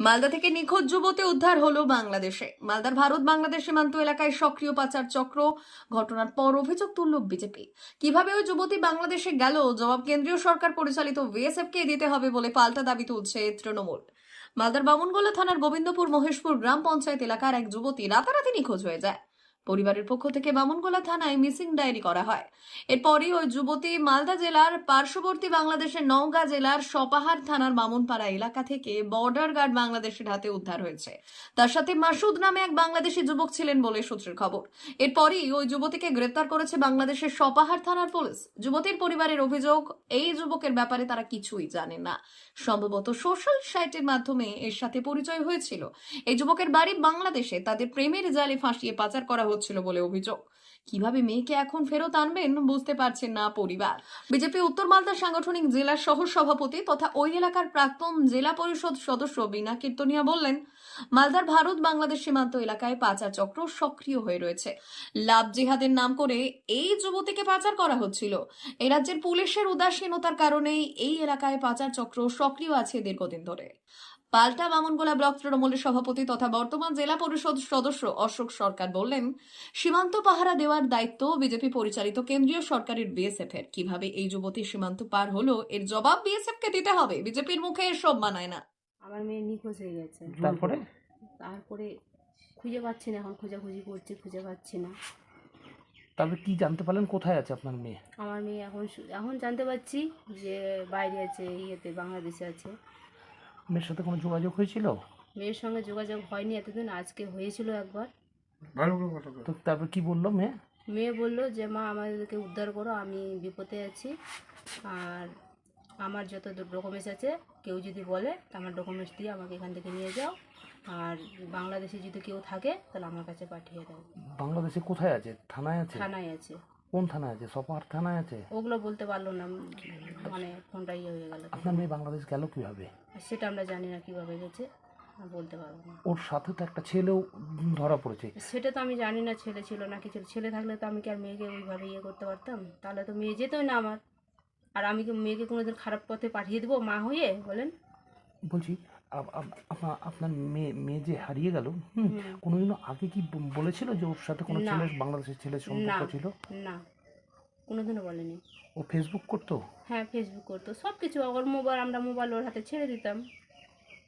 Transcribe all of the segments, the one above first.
মালদা থেকে নিখোঁজ যুবতী উদ্ধার হলো বাংলাদেশে। মালদার ভারত বাংলাদেশ সীমান্ত এলাকায় সক্রিয় পাচার চক্র, ঘটনার পর অভিযোগ তুলল বিজেপি। কীভাবে ওই যুবতী বাংলাদেশে গেল? জবাব কেন্দ্রীয় সরকার পরিচালিত বিএসএফ কে দিতে হবে বলে পাল্টা দাবি তুলছে তৃণমূল। মালদার বামুনগোলা থানার গোবিন্দপুর মহেশপুর গ্রাম পঞ্চায়েত এলাকার এক যুবতী রাতারাতি নিখোঁজ হয়ে যায়। পরিবারের পক্ষ থেকে বামনগোলা থানায় মিসিং ডায়েরি করা হয়। এরপরই ওই যুবতী মালদা জেলার পার্শ্ববর্তী বাংলাদেশের নওগাঁ জেলার সপাহার থানার বামনপাড়া এলাকা থেকে বর্ডার গার্ড বাংলাদেশের হাতে উদ্ধার হয়েছে। তার সাথে মাসুদ নামে এক বাংলাদেশি যুবক ছিলেন বলে সূত্রের খবর। এরপরই ওই যুবতীকে গ্রেপ্তার করেছে বাংলাদেশের সপাহার থানার পুলিশ। যুবতীর পরিবারের অভিযোগ, এই যুবকের ব্যাপারে তারা কিছুই জানে না। সম্ভবত সোশ্যাল সাইটের মাধ্যমে এর সাথে পরিচয় হয়েছিল। এই যুবকের বাড়ি বাংলাদেশে। তাদের প্রেমের জালে ফাঁসিয়ে পাচার করা হচ্ছিল বলে অভিযোগ। কীভাবে মেয়েকে এখন ফেরত আনবেন বুঝতে পারছেন না পরিবার। বিজেপি উত্তর মালদা সাংগঠনিক জেলা সহ সভাপতি তথা ওই এলাকার প্রাক্তন জেলা পরিষদ সদস্য বিনা কীর্তনিয়া বললেন, মালদার ভারত বাংলাদেশ সীমান্ত এলাকায় পাচার চক্র সক্রিয় হয়ে রয়েছে। লাভ জিহাদের নাম করে এই যুবতীকে পাচার করা হচ্ছিল। এই রাজ্যের পুলিশের উদাসীনতার কারণেই এই এলাকায় পাচার চক্র সক্রিয় আছে দীর্ঘদিন ধরে। পাল্টা বামনগোলা ব্লক তৃণমূলের সভাপতি তথা বর্তমান জেলা পরিষদ সদস্য অশোক সরকার বললেন সীমান্ত পাহারা দেওয়ার দায়িত্ব বিজেপি পরিচালিত কেন্দ্রীয় সরকারের বিএসএফ এর। কীভাবে এই যুবতী সীমান্ত পার হলো এর জবাব বিএসএফ কে দিতে হবে। বিজেপির মুখে এসব মানায় না। আমার মেয়ে নিখোঁজ হয়ে গেছে। তারপরে? তারপরে খুঁজে পাচ্ছি না এখন খোঁজাখুঁজি করছি খুঁজে পাচ্ছি না। তারপরে কি জানতে পারলেন? কোথায় আছে আপনার মেয়ে? আমার মেয়ে এখন এখন জানতে পারছি যে বাইরে আছে ইয়েতে বাংলাদেশে আছে। মেয়ের সাথে কোনো যোগাযোগ হয়েছিল? মেয়ের সঙ্গে যোগাযোগ হয়নি এতদিন আজকে হয়েছিল একবার। তো তারপর কি বলল মেয়ে? মেয়ে বলল যে মা আমাদেরকে উদ্ধার করো আমি বিপদে আছি। আর আমার যত ডকুমেন্টস আছে কেউ যদি বলে তা আমার ডকুমেন্টস দিয়ে আমাকে এখান থেকে নিয়ে যাও। আর বাংলাদেশে যদি কেউ থাকে তাহলে আমার কাছে পাঠিয়ে দাও। বাংলাদেশে কোথায় আছে? থানায় আছে? থানায় আছে। কোন থানায় আছে? সপার থানায় আছে? ওগুলো বলতে পারল না মানে ফোনটা ইয়ে হয়ে গেল। আপনার মেয়ে বাংলাদেশ গেল কীভাবে? সেটা আমরা জানি না কীভাবে গেছে বলতে পারব না। ওর সাথে তো একটা ছেলেও ধরা পড়েছে। সেটা তো আমি জানি না ছেলে ছিল না কি ছিল থাকলে তো আমি কি আর মেয়েকে ওইভাবে ইয়ে করতে পারতাম? তাহলে তো মেয়ে যেতই না আমার। আর আমি কি মেয়েকে কোনোদিন খারাপ পথে পাঠিয়ে দেবো মা হয়ে? বলেন। বলছি আপনার মেয়ে মেয়ে যে হারিয়ে গেল হুম কোনোদিনও আগে কি বলেছিল যে ওর সাথে কোনো না। ছেলে বাংলাদেশের ছেলের সম্পর্ক। ছিল? না। কোনোদিনও বলেনি। ও ফেসবুক করতো? হ্যাঁ ফেসবুক করতো। সব কিছু ওর মোবাইল আমরা মোবাইল ওর হাতে ছেড়ে দিতাম।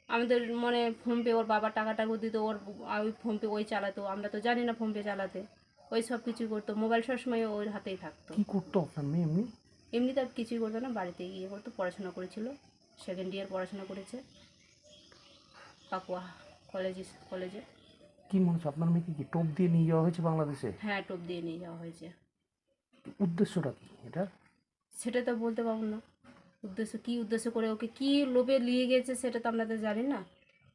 আমাদের মানে ফোনপে ওর বাবা টাকা টাকা দিত ওর ওই ফোনপে ওই চালাতো। আমরা তো জানি না ফোনপে চালাতে। ওই সব কিছু করতো। মোবাইল সবসময় ওর হাতেই থাকতো। কি করতো আপনার মেয়ে এমনি? এমনি তো কিছুই করতো না। বাড়িতে গিয়ে করতো পড়াশোনা করেছিল। সেকেন্ড ইয়ার পড়াশোনা করেছে। পাকুয়া কলেজে কলেজে। কি মনে হচ্ছে আপনার মেয়েকে কি টোপ দিয়ে নিয়ে যাওয়া হয়েছে বাংলাদেশে? হ্যাঁ টোপ দিয়ে নিয়ে যাওয়া হয়েছে। উদ্দেশ্যটা কি এটা? সেটা তো বলতে পারব না। উদ্দেশ্য কি উদ্দেশ্য করে ওকে কি লোভে নিয়ে গেছে সেটা তো আমরা তো জানি না।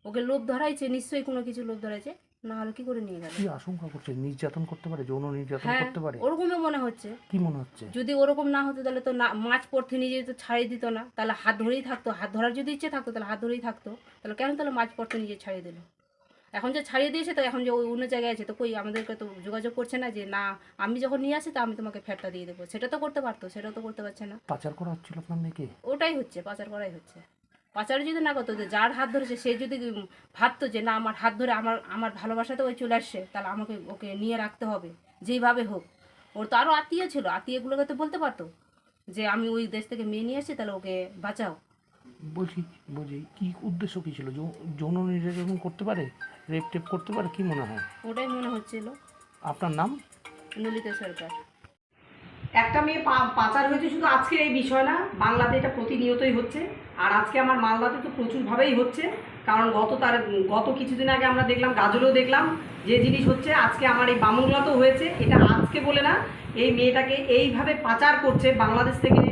ওকে লোভ ধরাইছে নিশ্চয়ই কোনো কিছু লোভ ধরাইছে। না হলে কি করে নিয়ে গেল? কি আশঙ্কা করছে? নির্যাতন করতে পারে? যৌন নির্যাতন হ্যাঁ করতে পারে? ওরকমই মনে হচ্ছে। কি মনে হচ্ছে? যদি ওরকম না হতো তাহলে তো না মাছ পড়তে নিয়ে যেত ছাড়িয়ে দিত না। তাহলে হাত ধরেই থাকতো। হাত ধরার যদি ইচ্ছে থাকতো তাহলে হাত ধরেই থাকতো। তাহলে কেন তাহলে মাছ পড়তে নিজে ছাড়িয়ে দিল? এখন যে ছাড়িয়ে দিয়েছে তো এখন যে ওই অন্য জায়গায় আছে তো কই আমাদেরকে তো যোগাযোগ করছে না যে না আমি যখন নিয়ে আসি তো আমি তোমাকে ফেরটা দিয়ে দেবো। সেটা তো করতে পারতো সেটাও তো করতে পারছে না। পাচার করা হচ্ছিল আপনার মেয়েকে? ওটাই হচ্ছে পাচার করাই হচ্ছে। পাচার যদি না করতো যে যার হাত ধরেছে সে যদি ভাবতো যে না আমার হাত ধরে আমার আমার ভালোবাসাতে ওই চলে আসছে তাহলে আমাকে ওকে নিয়ে রাখতে হবে যেইভাবে হোক। ওর তো আরও আত্মীয় ছিল আত্মীয়গুলোকে তো বলতে পারতো যে আমি ওই দেশ থেকে মেয়ে নিয়ে এসেছি তাহলে ওকে বাঁচাও। বলছি বলছি কি উদ্দেশ্য কী ছিল? যৌন নির্যাতন করতে পারে? রেপ টেপ করতে পারে? কি মনে হয়? ওটাই মনে হচ্ছিল। আপনার নাম? নলিতা সরকার। একটা মেয়ে পাচার হয়েছে শুধু আজকের এই বিষয় না, বাংলাতে এটা প্রতিনিয়তই হচ্ছে। আর আজকে আমার মালদাতে তো প্রচুরভাবেই হচ্ছে, কারণ গত তার, গত কিছুদিন আগে আমরা দেখলাম, গাজলেও দেখলাম যে জিনিস হচ্ছে, আজকে আমার এই বামুনগুলাতেও হয়েছে। এটা আজকে বলে না, এই মেয়েটাকে এইভাবে পাচার করছে, বাংলাদেশ থেকে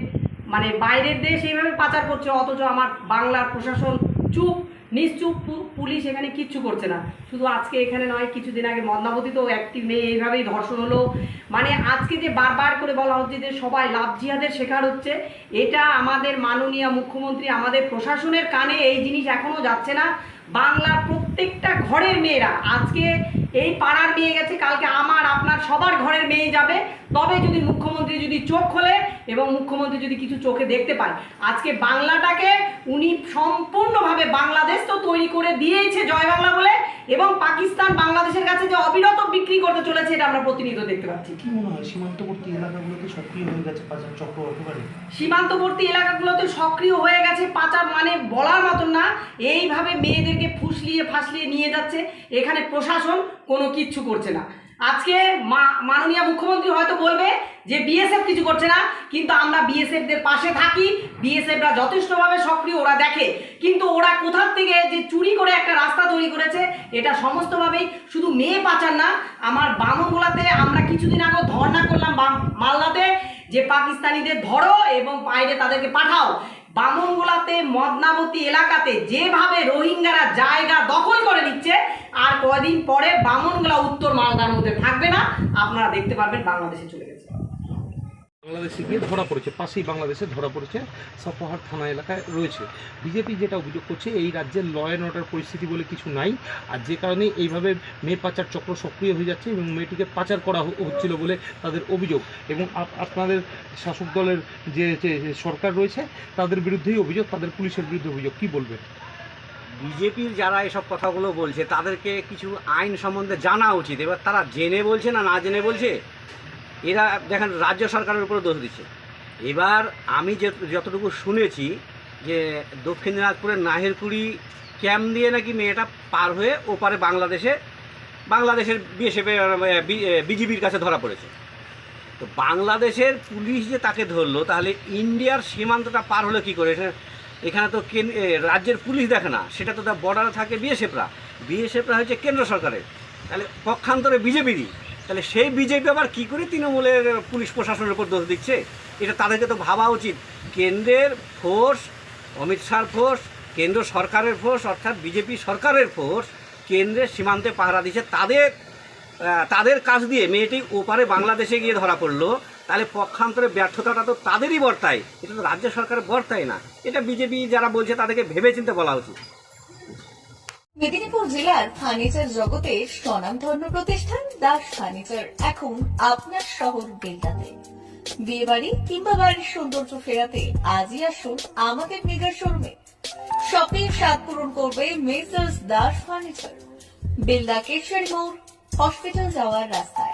মানে বাইরের দেশ এইভাবে পাচার করছে, অথচ আমার বাংলার প্রশাসন চুপ, নিশ্চুপ পুলিশ এখানে কিচ্ছু করছে না। শুধু আজকে এখানে নয়, কিছুদিন আগে মদনাবতীতেও একটি মেয়ে এইভাবেই ধর্ষণ হলো। মানে আজকে যে বারবার করে বলা হচ্ছে যে সবাই লাভ জিহাদের শেখার হচ্ছে, এটা আমাদের মাননীয় মুখ্যমন্ত্রী, আমাদের প্রশাসনের কানে এই জিনিস এখনও যাচ্ছে না। বাংলার প্রত্যেকটা ঘরের মেয়েরা, আজকে এই পাড়ার মেয়ে গেছে, কালকে আমার, আপনার সবার ঘরের মেয়ে যাবে। তবে যদি মুখ্যমন্ত্রী যদি চোখ খোলে এবং মুখ্যমন্ত্রী যদি কিছু চোখে দেখতে পায়, আজকে বাংলাটাকে উনি সম্পূর্ণভাবে বাংলাদেশ তো তৈরি করে দিয়েছে জয় বাংলা বলে। এবং পাকিস্তান বাংলাদেশের কাছে যে অবিরত বিক্রি করতে চলেছে এটা আমরা প্রতিনিয়ত দেখতে পাচ্ছি। কি মনে হয় সীমান্তবর্তী এলাকাগুলোতে সক্রিয় হয়ে গেছে পাচার চক্র একেবারে? সীমান্তবর্তী এলাকাগুলোতে সক্রিয় হয়ে গেছে পাচার মানে বলার মতন না এইভাবে মেয়েদেরকে ফুসলিয়ে ফাসলিয়ে নিয়ে যাচ্ছে এখানে প্রশাসন কোনো কিচ্ছু করছে না। আজকে মাননীয় মুখ্যমন্ত্রী হয়তো বলবে যে বিএসএফ কিছু করছে না, কিন্তু আমরা বিএসএফদের পাশে থাকি বিএসএফরা যথেষ্টভাবে সক্রিয়, ওরা দেখে। কিন্তু ওরা কোথার থেকে যে চুরি করে একটা রাস্তা তৈরি করেছে, এটা সমস্তভাবেই শুধু মেয়ে পাচার না, আমার বামনগোলাতে আমরা কিছুদিন আগে ধর্ণা করলাম মালদাতে যে পাকিস্তানিদের ধরো এবং বাইরে তাদেরকে পাঠাও। বামনগোলাতে মদনাবতী এলাকাতে যেভাবে রোহিঙ্গারা জায়গা দখল আর কয়দিন পরে বামনগোলা উত্তর মালদার মধ্যে থাকবে না। আপনারা দেখতে পারবেন বাংলাদেশে চলে গেছে। বাংলাদেশে গিয়ে ধরা পড়েছে, পাশেই বাংলাদেশে ধরা পড়েছে, সাপোহার থানা এলাকায় রয়েছে। বিজেপি যেটা অভিযোগ করছে, এই রাজ্যের ল অ্যান্ড অর্ডার পরিস্থিতি বলে কিছু নাই। আর যে কারণে এইভাবে মেয়ে পাচার চক্র সক্রিয় হয়ে যাচ্ছে এবং মেয়েটিকে পাচার করা হচ্ছিল বলে তাদের অভিযোগ। এবং আপনাদের শাসক দলের যে সরকার রয়েছে, তাদের বিরুদ্ধেই অভিযোগ, তাদের পুলিশের বিরুদ্ধে অভিযোগ। কি বলবেন? বিজেপির যারা এসব কথাগুলো বলছে, তাদেরকে কিছু আইন সম্বন্ধে জানা উচিত। এবার তারা জেনে বলছে না না জেনে বলছে, এরা দেখেন রাজ্য সরকারের উপরে দোষ দিচ্ছে। এবার আমি যে যতটুকু শুনেছি যে দক্ষিণ দিনাজপুরের নাহেরকুড়ি ক্যাম্প দিয়ে নাকি মেয়েটা পার হয়ে ওপারে বাংলাদেশে, বাংলাদেশের বিএসএফ বিজিবির কাছে ধরা পড়েছে। তো বাংলাদেশের পুলিশ যে তাকে ধরলো, তাহলে ইন্ডিয়ার সীমান্তটা পার হলো কি করে? এখানে তো রাজ্যের পুলিশ দেখে না, সেটা তো তার বর্ডারে থাকে বিএসএফরা। বিএসএফরা হচ্ছে কেন্দ্র সরকারের। তাহলে পক্ষান্তরে বিজেপিরই। তাহলে সেই বিজেপি আবার কী করে তৃণমূলের পুলিশ প্রশাসনের উপর দোষ দিচ্ছে? এটা তাদেরকে তো ভাবা উচিত। কেন্দ্রের ফোর্স অমিত শাহর ফোর্স কেন্দ্র সরকারের ফোর্স অর্থাৎ বিজেপি সরকারের ফোর্স কেন্দ্রের সীমান্তে পাহারা দিচ্ছে। তাদের তাদের কাজ দিয়ে মেয়েটি ওপারে বাংলাদেশে গিয়ে ধরা পড়ল। তাহলে পক্ষান্তরে ব্যর্থতাটা তো তাদেরই বর্তায়। এটা তো রাজ্য সরকারের বর্তায় না। এটা বিজেপি যারা বলছে তাদেরকে ভেবেচিন্তে বলা উচিত। মেদিনীপুর জেলার ফার্নিচার জগতে স্বনামধন্য প্রতিষ্ঠান দাস ফার্নিচার এখন আপনার শহর বেলদাতে বিয়ে বাড়ি কিংবা বাড়ির সৌন্দর্য ফেরাতে আজই আসুন আমাদের মেগা শোরুমে। শপিং স্বাদ পূরণ করবে মেসার্স দাস ফার্নিচার। বেলদা কেশারি মোড়, হসপিটাল যাওয়ার রাস্তায়।